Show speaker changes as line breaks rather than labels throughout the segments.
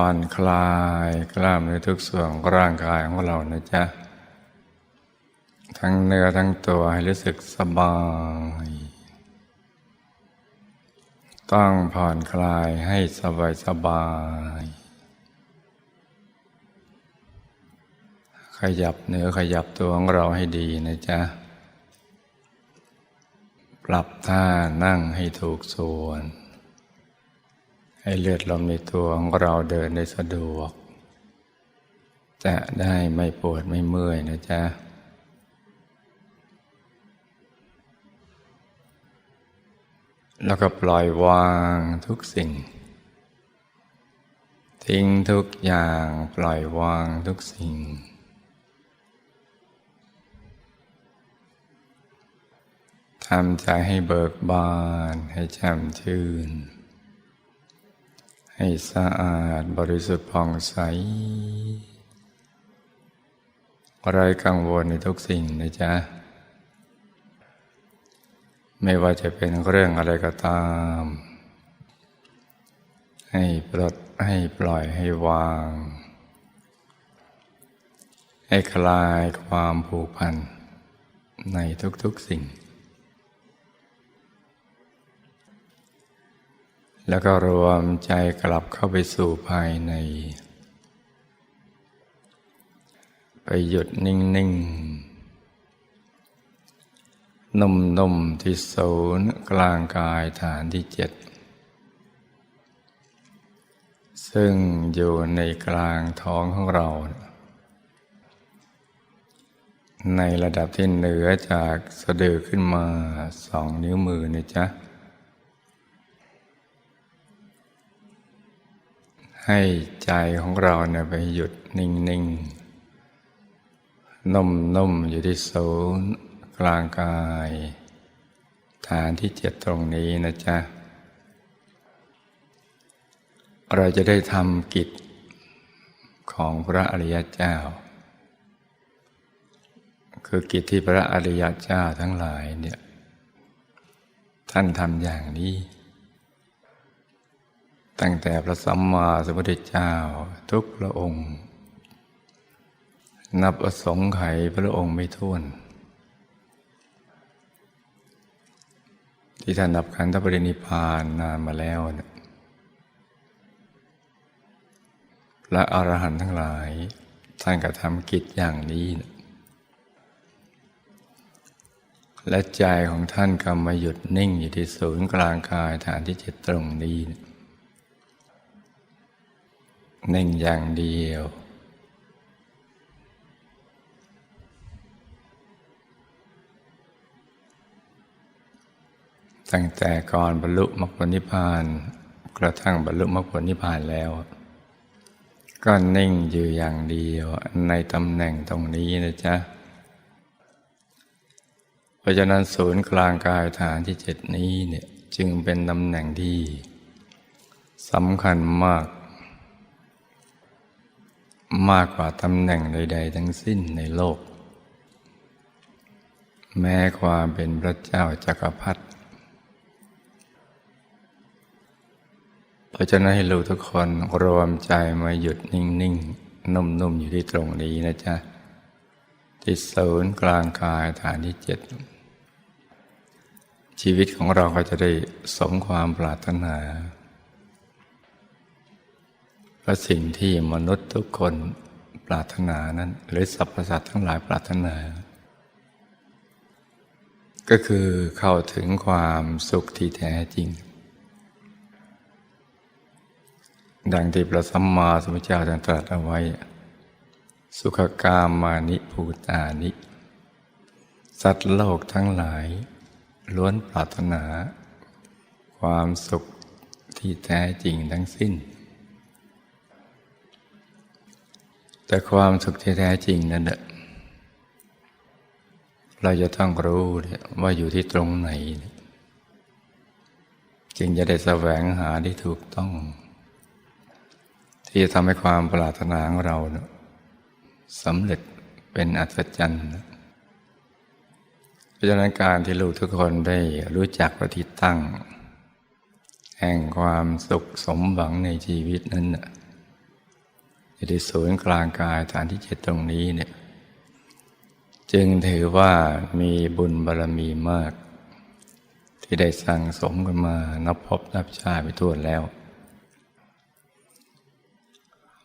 ผ่อนคลายกล้ามเนื้อทุกส่วนของร่างกายของเรานะจ๊ะ ทั้งเนื้อทั้งตัวให้รู้สึกสบาย ต้องผ่อนคลายให้สบายสบายขยับเนื้อขยับตัวของเราให้ดีนะจ๊ะ ปรับท่านั่งให้ถูกส่วน ให้เลือดลมในตัวของเราเดินได้สะดวก จะได้ไม่ปวดไม่เมื่อยนะจ๊ะแล้วก็ปล่อยวางทุกสิ่ง ทิ้งทุกอย่างปล่อยวางทุกสิ่ง ทำใจให้เบิกบานให้แจ่มชื่น ให้สะอาดบริสุทธิ์ผ่องใสไรกังวลในทุกสิ่งนะจ๊ะ ไม่ว่าจะเป็นเรื่องอะไรก็ตาม ให้ปลดให้ปล่อยให้วาง ให้คลายความผูกพันในทุกๆสิ่ง แล้วก็รวมใจกลับเข้าไปสู่ภายใน ไปหยุดนิ่งๆนุ่มๆที่ศูนย์กลางกายฐานที่เจ็ด ซึ่งอยู่ในกลางท้องของเรา ในระดับที่เหนือจากสะดือขึ้นมาสองนิ้วมือนะจ๊ะ ให้ใจของเราเนี่ยไปหยุดนิ่งๆนุ่มๆอยู่ที่ศูนย์กลางกาย ฐานที่เจ็ดตรงนี้นะจ๊ะ เราจะได้ทำกิจของพระอริยเจ้า คือกิจที่พระอริยเจ้าทั้งหลายเนี่ยท่านทำอย่างนี้ ตั้งแต่พระสัมมาสัมพุทธเจ้าทุกพระองค์ นับอสงไขยพระองค์ไม่ท้วน ที่ท่านดับขันธปรินิพานนานมาแล้วนะและอรหันต์ทั้งหลาย ท่านกระทำกิจอย่างนี้นะและใจของท่านก็มาหยุดนิ่งอยู่ที่ศูนย์กลางกายฐานที่เจ็ดตรงนี้นะ นิ่งอย่างเดียว ตั้งแต่ก่อนบรรลุมรรคผลนิพพาน กระทั่งบรรลุมรรคผลนิพพานแล้ว ก็นิ่งอยู่อย่างเดียวในตำแหน่งตรงนี้นะจ๊ะเพราะฉะนั้นศูนย์กลางกายฐานที่เจ็ดนี้เนี่ยจึงเป็นตำแหน่งที่สำคัญมาก มากกว่าตำแหน่งใด ๆ ทั้งสิ้นในโลก แม้ความเป็นพระเจ้าจักรพรรดิเพราะฉะนั้นให้ลูกทุกคนรวมใจมาหยุดนิ่งๆนุ่มๆอยู่ที่ตรงนี้นะจ๊ะที่ศูนย์กลางกายฐานที่เจ็ดชีวิตของเราก็จะได้สมความปรารถนา พราะสิ่งที่มนุษย์ทุกคนปรารถนานั้น หรือสรรพสัตว์ทั้งหลายปรารถนา ก็คือเข้าถึงความสุขที่แท้จริง ดังที่พระสัมมาสัมพุทธเจ้าตรัสเอาไว้ สุขกามานิภูตานิ สัตว์โลกทั้งหลาย ล้วนปรารถนา ความสุขที่แท้จริงทั้งสิ้น แต่ความสุขที่แท้จริงนั่นแหละเราจะต้องรู้เนี่ยว่าอยู่ที่ตรงไหน จึงจะได้แสวงหาที่ถูกต้อง ที่จะทำให้ความปรารถนาของเราสำเร็จเป็นอัศจรรย์เพราะฉะนั้นการที่ลูกทุกคนได้รู้จักปฏิตั้ง แห่งความสุขสมหวังในชีวิตนั้นน่ะ อยู่ที่ศูนย์กลางกายฐานที่เจ็ดตรงนี้เนี่ยจึงถือว่ามีบุญบารมีมาก ที่ได้สั่งสมกันมานับพบนับชาไปทั่วแล้ว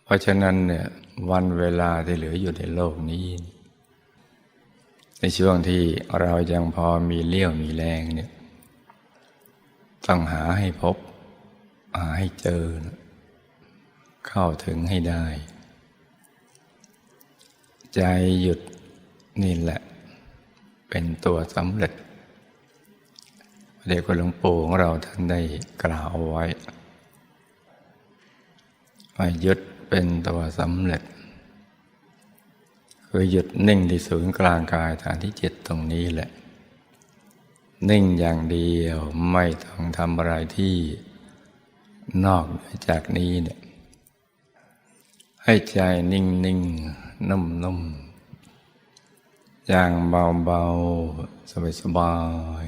เพราะฉะนั้นเนี่ยวันเวลาที่เหลืออยู่ในโลกนี้ ในช่วงที่เรายังพอมีเลี้ยวมีแรงเนี่ยต้องหาให้พบ หาให้เจอ เข้าถึงให้ได้ ใจหยุดนี่แหละ เป็นตัวสำเร็จเด็กหลวงปู่ของเราท่านได้กล่าวเอาไว้ว่าหยุดเป็นตัวสำเร็จ คือหยุดนิ่งที่ศูนย์กลางกายฐานที่เจ็ดตรงนี้แหละ นิ่งอย่างเดียวไม่ต้องทำอะไรที่นอกจากนี้เนี่ย ให้ใจนิ่งนิ่งนุ่มนุ่มอย่างเบาเบาสบายสบาย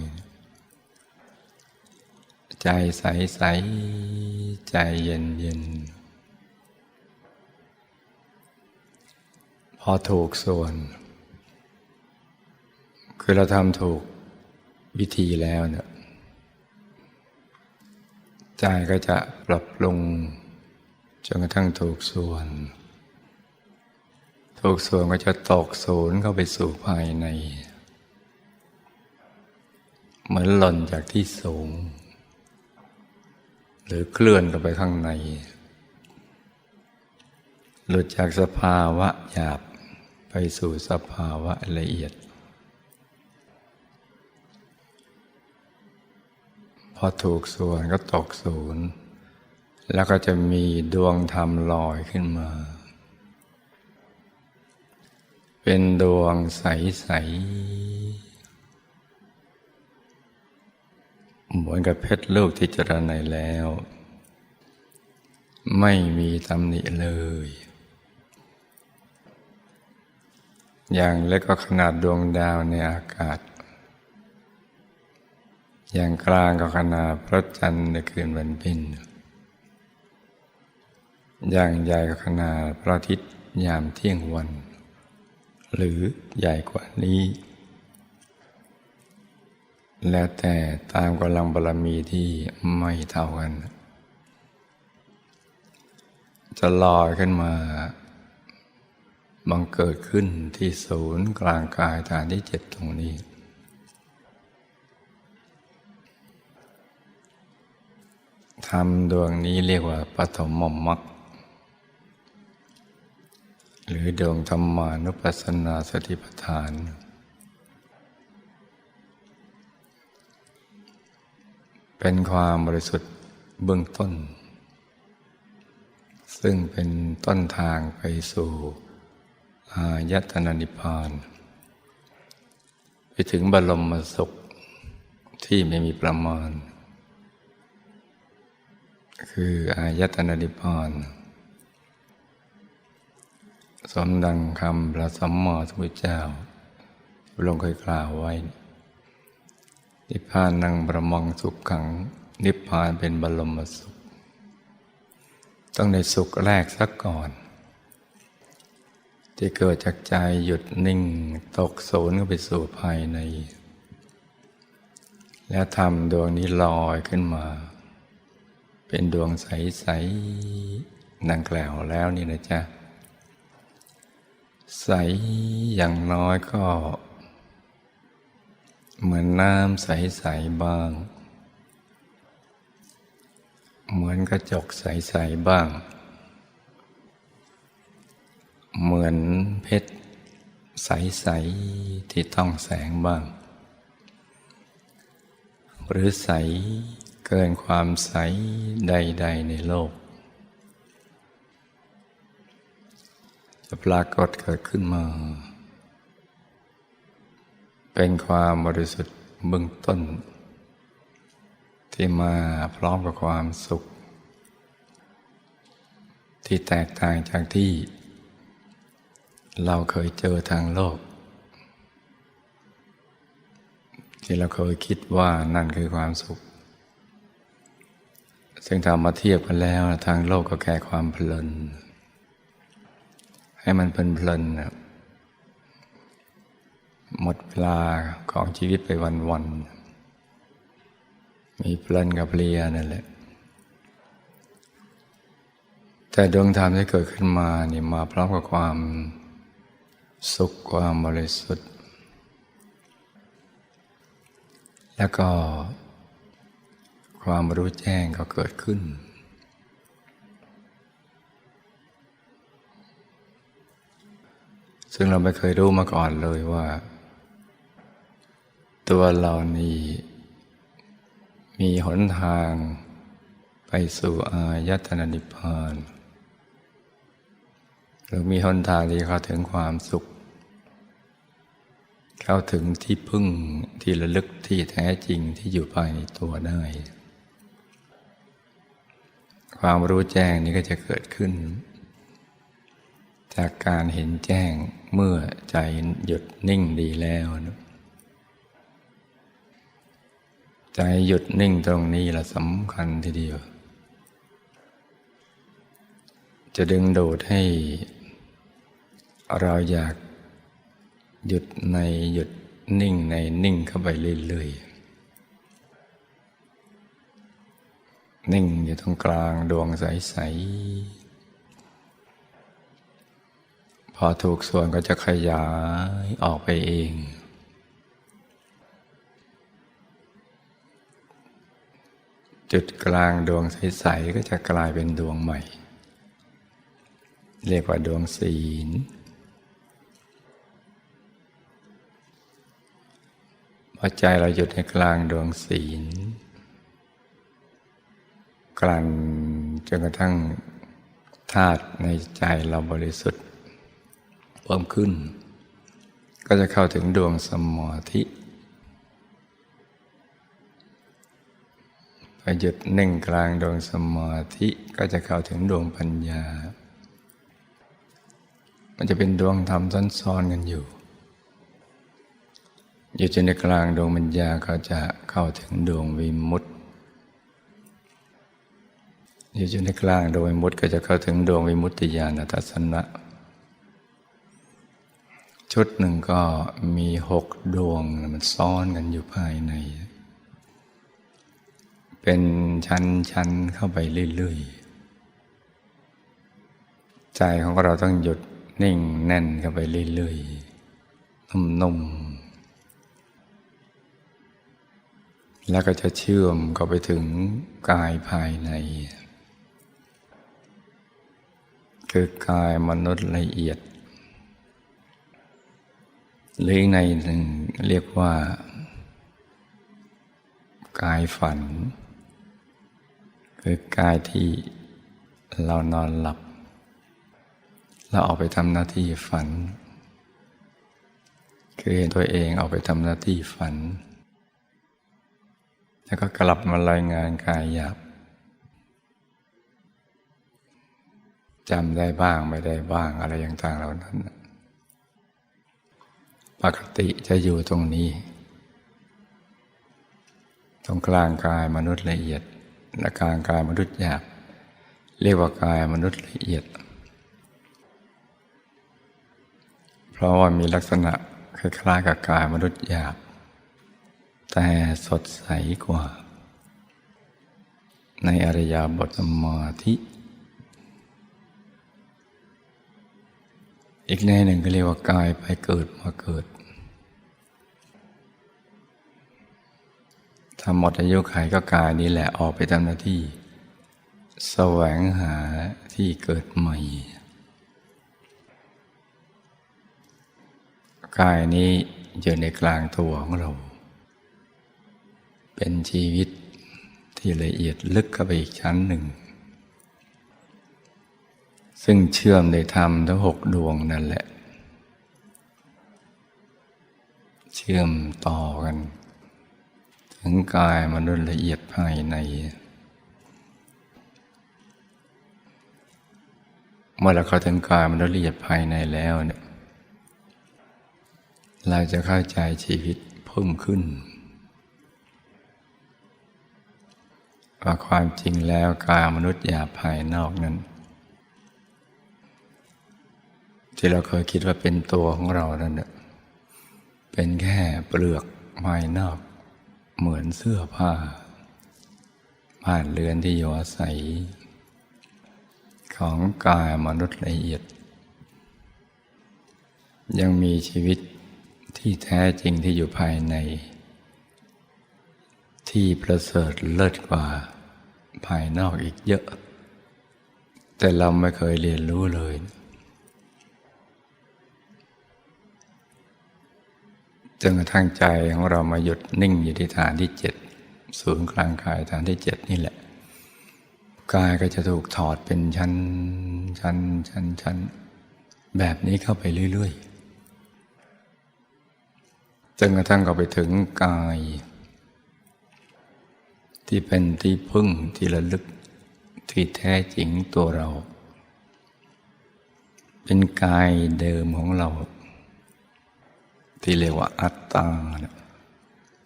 ใจใสใสใจเย็นเย็นพอถูกส่วน คือเราทำถูกวิธีแล้วเนี่ยใจก็จะปรับปรุง จนกระทั่งถูกส่วน ถูกส่วนก็จะตกศูนย์เข้าไปสู่ภายใน เหมือนหล่นจากที่สูง หรือเคลื่อนเข้าไปข้างใน หลุดจากสภาวะหยาบไปสู่สภาวะละเอียดพอถูกส่วนก็ตกศูนย์ แล้วก็จะมีดวงธรรมลอยขึ้นมา เป็นดวงใส ๆ เหมือนกับเพชรลูกที่จรในแล้ว ไม่มีตำหนิเลย อย่างเล็กก็ขนาดดวงดาวในอากาศ อย่างกลางก็ขนาดพระจันทร์ในคืนวันเพ็ญ อย่างใหญ่ก็ขนาดพระอาทิตย์ยามเที่ยงวัน หรือใหญ่กว่านี้ แล้วแต่ตามกำลังบารมีที่ไม่เท่ากัน จะลอยขึ้นมาบังเกิดขึ้นที่ศูนย์กลางกายฐานที่เจ็ดตรงนี้ ทำดวงนี้เรียกว่าปฐมมรรค หรือดวงธรรมานุปัสสนาสติปัฏฐาน เป็นความบริสุทธิ์เบื้องต้น ซึ่งเป็นต้นทางไปสู่อายตนะนิพพาน ไปถึงบรมสุขที่ไม่มีประมาณ คืออายตนะนิพพาน สมดังคำพระสัมมาสัมพุทธเจ้าพระองค์เคยกล่าวไว้ นิพพานนังประมังสุขขัง นิพพานเป็นบรมสุข ต้องในสุขแรกสักก่อน ที่เกิดจากใจหยุดนิ่งตกศูนย์ไปสู่ภายใน แล้วทำดวงนี้ลอยขึ้นมา เป็นดวงใส ๆ ดังกล่าวแล้วนี่นะจ๊ะ ใสอย่างน้อยก็ เหมือนน้ำใส ๆ บ้าง เหมือนกระจกใส ๆ บ้าง เหมือนเพชรใส ๆ ที่ต้องแสงบ้าง หรือใสเกินความใสใด ๆ ในโลก จะปรากฏเกิดขึ้นมา เป็นความบริสุทธิ์เบื้องต้น ที่มาพร้อมกับความสุข ที่แตกต่างจากที่ เราเคยเจอทางโลก ที่เราเคยคิดว่านั่นคือความสุข ซึ่งถ้ามาเทียบกันแล้วทางโลกก็แค่ความเพลิน ให้มันเพลินๆนะหมดเวลาของชีวิตไปวันๆ มีเพลินกับเพลียนั่นแหละ แต่ดวงธรรมที่เกิดขึ้นมานี่มาพร้อมกับความสุขความบริสุทธิ์ แล้วก็ความรู้แจ้งก็เกิดขึ้น ซึ่งเราไม่เคยรู้มาก่อนเลยว่า ตัวเรานี่มีหนทางไปสู่อายตนะนิพพานหรือมีหนทางที่เข้าถึงความสุข เข้าถึงที่พึ่งที่ระลึกที่แท้จริงที่อยู่ภายในตัวได้ ความรู้แจ้งนี้ก็จะเกิดขึ้น จากการเห็นแจ้งเมื่อใจหยุดนิ่งดีแล้วนะใจหยุดนิ่งตรงนี้ละสำคัญทีเดียว จะดึงดูดให้เราอยากหยุดในหยุดนิ่งในนิ่งเข้าไปเรื่อยๆ นิ่งอยู่ตรงกลางดวงใสๆ พอถูกส่วนก็จะขยายออกไปเอง จุดกลางดวงใส ๆ ก็จะกลายเป็นดวงใหม่ เรียกว่าดวงศีล พอใจเราหยุดในกลางดวงศีล กลั่นจนกระทั่งธาตุในใจเราบริสุทธิ์ เพิ่มขึ้น ก็จะเข้าถึงดวงสมาธิพอหยุดนิ่งกลางดวงสมาธิก็จะเข้าถึงดวงปัญญา มันจะเป็นดวงธรรมซ้อนๆกันอยู่อยู่จนในกลางดวงปัญญาก็จะเข้าถึงดวงวิมุตติอยู่จนในกลางดวงวิมุตติก็จะเข้าถึงดวงวิมุตติญาณทัศนะ ชุดหนึ่งก็มีหกดวงมันซ้อนกันอยู่ภายใน เป็นชั้นๆเข้าไปเรื่อยๆ ใจของเราต้องหยุดนิ่งแน่นเข้าไปเรื่อยๆนุ่มๆ แล้วก็จะเชื่อมเข้าไปถึงกายภายใน คือกายมนุษย์ละเอียด หรือในหนึ่งเรียกว่า กายฝัน คือกายที่เรานอนหลับ เราออกไปทำหน้าที่ฝัน คือเห็นตัวเองออกไปทำหน้าที่ฝัน แล้วก็กลับมารายงานกายหยาบจำได้บ้างไม่ได้บ้างอะไรอย่างต่างเหล่านั้น ปกติจะอยู่ตรงนี้ ตรงกลางกายมนุษย์ละเอียดและกลางกายมนุษย์หยาบเรียกว่ากายมนุษย์ละเอียด เพราะว่ามีลักษณะคล้ายๆกับกายมนุษย์หยาบ แต่สดใสกว่า ในอริยบทสมาธิ อีกในหนึ่งก็เรียกว่ากายไปเกิดมาเกิด ถ้าหมดอายุขัยก็กายนี้แหละออกไปทำหน้าที่ แสวงหาที่เกิดใหม่ กายนี้อยู่ในกลางตัวของเรา เป็นชีวิตที่ละเอียดลึกเข้าไปอีกชั้นหนึ่ง ซึ่งเชื่อมในธรรมทั้งหกดวงนั่นแหละ เชื่อมต่อกัน ถึงกายมนุษย์ละเอียดภายใน เมื่อเราเข้าถึงกายมนุษย์ละเอียดภายในแล้วเนี่ยเราจะเข้าใจชีวิตเพิ่มขึ้นว่าความจริงแล้วกายมนุษย์หยาภายนอกนั้น ที่เราเคยคิดว่าเป็นตัวของเรานั่นเน่เป็นแค่เปลือกภายนอก เหมือนเสื้อผ้าผ่านเรือนที่อยู่อาศัย ของกายมนุษย์ละเอียด ยังมีชีวิตที่แท้จริงที่อยู่ภายใน ที่ประเสริฐเลิศกว่าภายนอกอีกเยอะ แต่เราไม่เคยเรียนรู้เลย นกระทั่งใจของเรามาหยุดนิ่งอยู่ที่ฐานที่เจ็ดศูนย์กลางกายฐานที่เจ็ดนี่แหละ กายก็จะถูกถอดเป็นชั้นชั้นชั้นชั้นแบบนี้เข้าไปเรื่อยๆจนกระทั่งก็ไปถึงกาย ที่เป็นที่พึ่งที่ระลึกที่แท้จริงตัวเรา เป็นกายเดิมของเรา ที่เรียกว่าอัตตานะ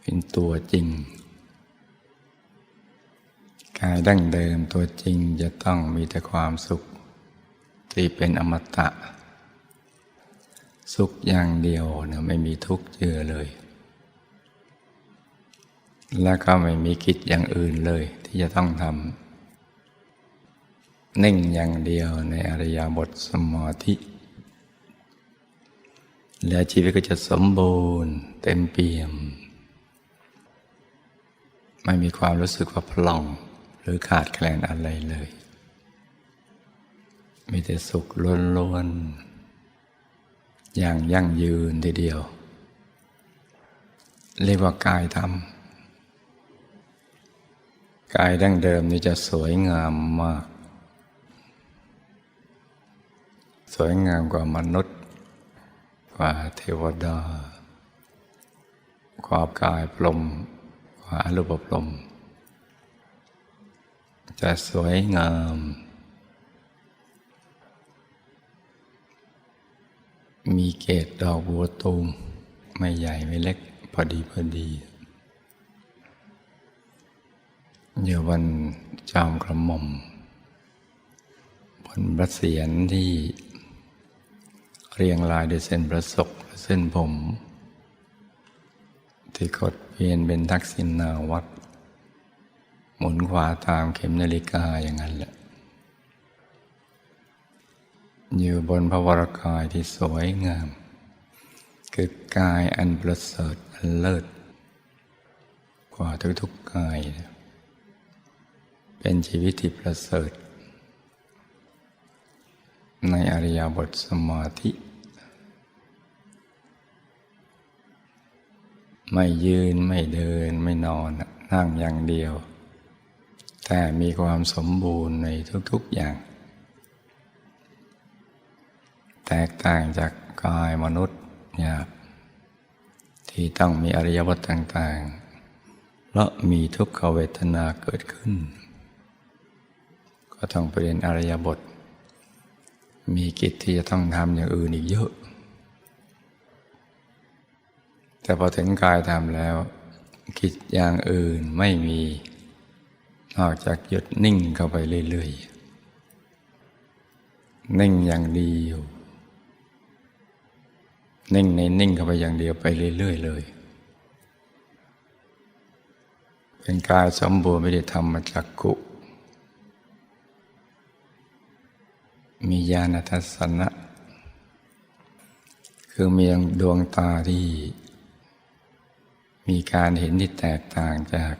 เป็นตัวจริง กายดั้งเดิมตัวจริงจะต้องมีแต่ความสุข ที่เป็นอมตะ สุขอย่างเดียวนะไม่มีทุกข์เจือเลย และก็ไม่มีกิจอย่างอื่นเลยที่จะต้องทำนิ่งอย่างเดียวในอริยบทสมาธิ และชีวิตก็จะสมบูรณ์ เต็มเปี่ยม ไม่มีความรู้สึกว่าพล่อง หรือขาดแคลนอะไรเลย มีแต่สุขล้วนๆ อย่างยั่งยืนทีเดียว เรียกว่ากายธรรม กายดั้งเดิมนี้จะสวยงามมาก สวยงามกว่ามนุษย์ กว่าเทวดา กว่ากายพรมกว่าอรูปพรม จะสวยงาม มีเกตดอกบัวตูม ไม่ใหญ่ไม่เล็กพอดีพอดีเยาวันจอมกระหม่อมบนพระเศียรที่ เรียงรายด้วยเส้นประศกเส้นผม ที่กดเวียนเป็นทักษิณาวัดหมุนขวาตามเข็มนาฬิกาอย่างนั้นแหละ อยู่บนพระวรากายที่สวยงาม คือกายอันประเสริฐอันเลิศ กว่าทุกๆกาย เป็นชีวิตที่ประเสริฐ ในอริยบทสมาธิ ไม่ยืนไม่เดินไม่นอนนั่งอย่างเดียว แต่มีความสมบูรณ์ในทุกๆอย่าง แตกต่างจากกายมนุษย์หยาบที่ต้องมีอริยบทต่างๆ เพราะมีทุกขเวทนาเกิดขึ้น ก็ต้องไปเรียนอริยบท มีกิจที่จะต้องทำอย่างอื่นอีกเยอะ แต่พอถึงกายทำแล้ว กิจอย่างอื่นไม่มี นอกจากหยุดนิ่งเข้าไปเรื่อยๆ นิ่งอย่างเดียว นิ่งในนิ่งเข้าไปอย่างเดียวไปเรื่อยๆเลย เป็นกายสมบูรณ์ไม่ได้ทำมาจากกุมีญาณทัศนะ คือมีดวงตาที่ มีการเห็นที่แตกต่างจาก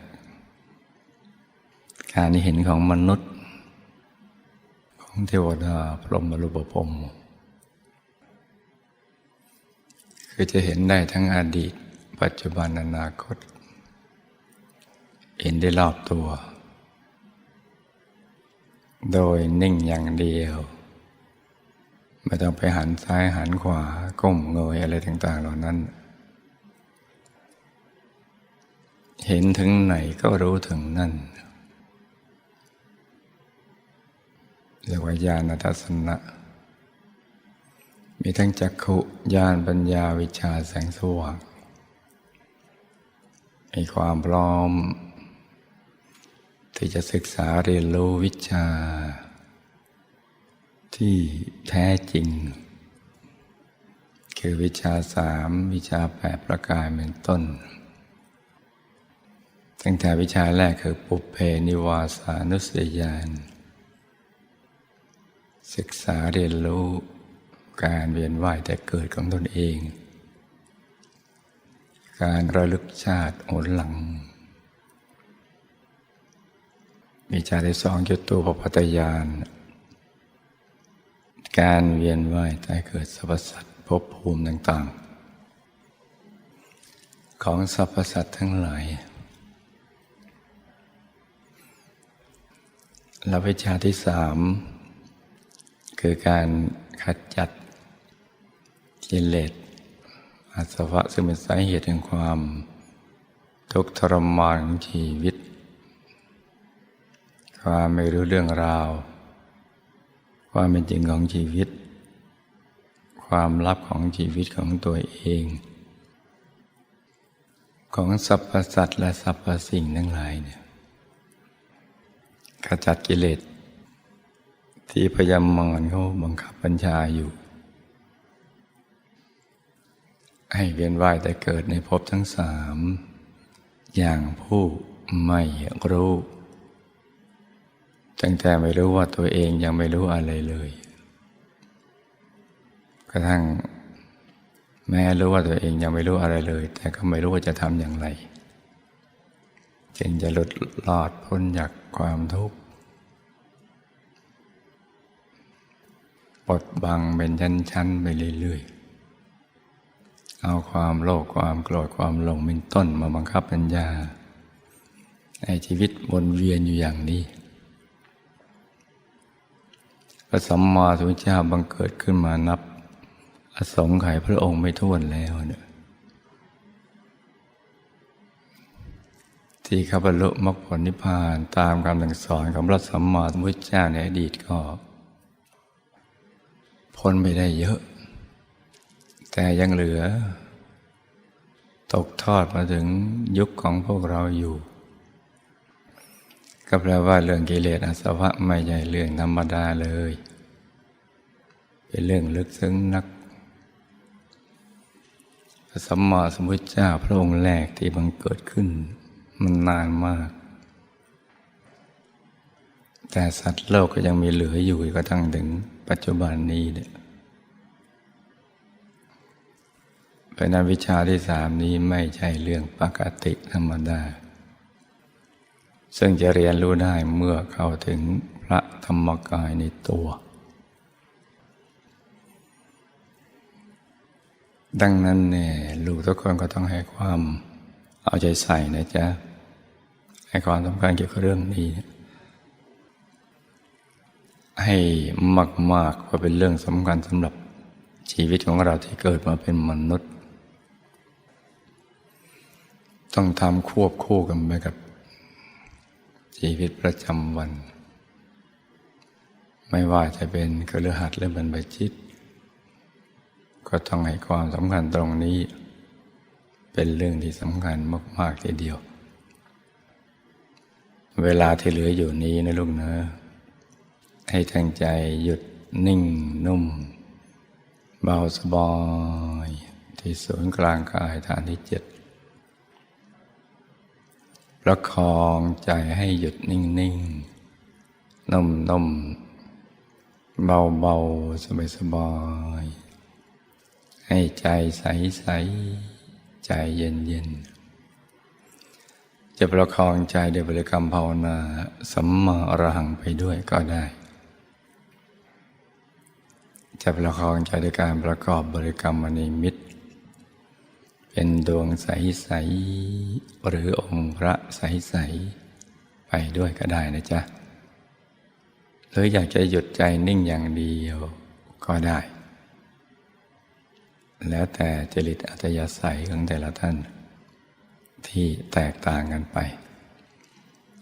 การเห็นของมนุษย์ ของเทวดาพรหมรูปพรมคือจะเห็นได้ทั้งอดีต ปัจจุบันอนาคต เห็นได้รอบตัว โดยนิ่งอย่างเดียวไม่ต้องไปหันซ้ายหันขวาก้มเงยอะไรต่าง ๆ เหล่านั้น เห็นถึงไหนก็รู้ถึงนั่นเรียกว่าญาณทัศนะ มีทั้งจักขุญาณปัญญาวิชาแสงสว่างมีความพร้อม ที่จะศึกษาเรียนรู้วิชา ที่แท้จริง คือวิชาสามวิชาแปดประการเป็นต้น ตั้งแต่วิชาแรกคือปุเพนิวาสานุสยญาณศึกษาเรียนรู้การเวียนว่ายแต่เกิดของตนเอง การระลึกชาติโอนหลัง วิชาที่สองจุดตัวปปัตยาน การเวียนว่ายแต่เกิดสรรพสัตว์ภพภูมิต่าง ๆ ของสรรพสัตว์ทั้งหลาย และวิชาที่สามคือการขัดจัดกิเลสอาสวะซึ่งเป็นสาเหตุแห่งความ ทุกข์ทรมานของชีวิต ความไม่รู้เรื่องราว ความเป็นจริงของชีวิต ความลับของชีวิตของตัวเอง ของสรรพสัตว์และสรรพสิ่งทั้งหลายเนี่ย ขจัดกิเลสที่พยามารเขาบังคับบัญชาอยู่ ให้เวียนว่ายแต่เกิดในภพทั้งสาม อย่างผู้ไม่รู้ตั้งแต่ไม่รู้ว่าตัวเองยังไม่รู้อะไรเลย กระทั่งแม้รู้ว่าตัวเองยังไม่รู้อะไรเลย แต่ก็ไม่รู้ว่าจะทำอย่างไร จึงจะหลุดรอดพ้นจากความทุกข์ปดบังเป็นชั้นๆไปเรื่อยๆ เอาความโลภความโกรธความหลงเป็นต้นมาบังคับปัญญาในชีวิตวนเวียนอยู่อย่างนี้ พระสัมมาสัมพุทธเจ้าบังเกิดขึ้นมานับ อสงไขยพระองค์ไม่ท้วนแล้วเนี่ย ที่ข้าพเจ้ามรรคผลนิพพานตามคำสั่งสอนของพระสัมมาสัมพุทธเจ้าในอดีตก็พ้นไปได้เยอะ แต่ยังเหลือ ตกทอดมาถึงยุคของพวกเราอยู่ ก็แปลว่าเรื่องกิเลสอาสวะไม่ใช่เรื่องธรรมดาเลย เป็นเรื่องลึกซึ้งนักสัมมาสัมพุทธเจ้าพระองค์แรกที่บังเกิดขึ้น มันนานมาก แต่สัตว์โลกก็ยังมีเหลืออยู่ก็ทั้งถึงปัจจุบันนี้เนี่ยเพราะนั้นวิชาที่สามนี้ไม่ใช่เรื่องปกติธรรมดา ซึ่งจะเรียนรู้ได้เมื่อเข้าถึงพระธรรมกายในตัว ดังนั้นเนี่ยลูกทุกคนก็ต้องให้ความเอาใจใส่นะจ๊ะ ให้ความสำคัญเกี่ยวกับเรื่องนี้ ให้มากๆว่าเป็นเรื่องสำคัญสำหรับชีวิตของเราที่เกิดมาเป็นมนุษย์ ต้องทำควบคู่กันไปกับ ชีวิตประจำวัน ไม่ว่าจะเป็นกระหัดหรือบรรพชิต ก็ต้องให้ความสำคัญตรงนี้ เป็นเรื่องที่สำคัญมาก ๆ ทีเดียว เวลาที่เหลืออยู่นี้นะลูกนะให้ทั้งใจหยุดนิ่งนุ่ม เบาสบาย ที่ศูนย์กลางกายฐานที่เจ็ดประคองใจให้หยุดนิ่งนิ่งนุ่มนุ่มเบาเบาสบายสบาย ให้ใจใสใสใจเย็นเย็น จะประคองใจด้วยบริกรรมภาวนาสัมมาอรหังไปด้วยก็ได้ จะประคองใจด้วยการประกอบบริกรรมมณีมิตรเป็นดวงใสๆหรือองค์พระใสๆไปด้วยก็ได้นะจ๊ะหรืออยากจะหยุดใจนิ่งอย่างเดียวก็ได้ แล้วแต่จริตอัตยาศัยของแต่ละท่าน ที่แตกต่างกันไป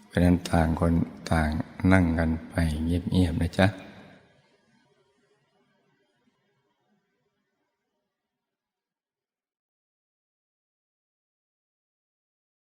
เพราะฉะนั้นต่างคนต่างนั่งกันไปเงียบๆนะจ๊ะ